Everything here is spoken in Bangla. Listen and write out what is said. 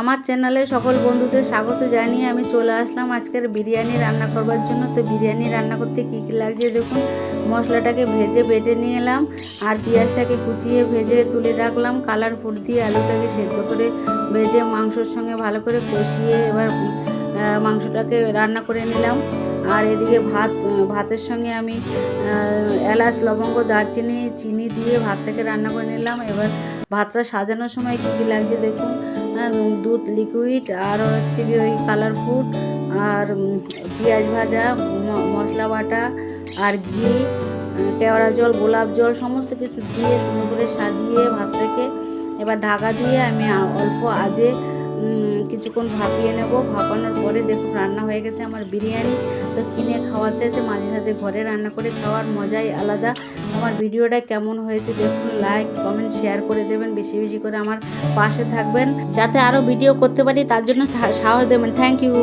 আমার চ্যানেলে সকল বন্ধুদের স্বাগত জানিয়ে আমি চলে আসলাম আজকের বিরিয়ানি রান্না করবার জন্য। তো বিরিয়ানি রান্না করতে কী কী লাগছে দেখুন। মশলাটাকে ভেজে বেটে নিয়ে এলাম আর পেঁয়াজটাকে কুচিয়ে ভেজে তুলে রাখলাম। কালার ফুড দিয়ে আলুটাকে সেদ্ধ করে ভেজে মাংসর সঙ্গে ভালো করে কষিয়ে এবার মাংসটাকে রান্না করে নিলাম। আর এদিকে ভাত, ভাতের সঙ্গে আমি এলাচ, লবঙ্গ, দারচিনি, চিনি দিয়ে ভাতটাকে রান্না করে নিলাম। এবার ভাতটা সাজানোর সময় কী কী লাগছে দেখুন। দুধ লিকুইড আর হচ্ছে কি ওই কালার ফুড আর পেঁয়াজ ভাজা মশলা বাটা আর ঘি কেওড়া জল, গোলাপ জল সমস্ত কিছু দিয়ে সুন্দর করে সাজিয়ে ভাতটাকে এবার ঢাকা দিয়ে আমি অল্প আজে কিছুক্ষণ ভাপিয়ে নেব। ভাপানোর পরে দেখুন রান্না হয়ে গেছে আমার বিরিয়ানি। তো কিনে খাওয়ার চাইতে মাঝে সাঝে ঘরে রান্না করে খাওয়ার মজাই আলাদা। আমার ভিডিওটা কেমন হয়েছে দেখুন লাইক কমেন্ট শেয়ার করে দেবেন। বেশি বেশি করে আমার পাশে থাকবেন। যাতে আরও ভিডিও করতে পারি, তার জন্য সাহস দেবেন। Thank you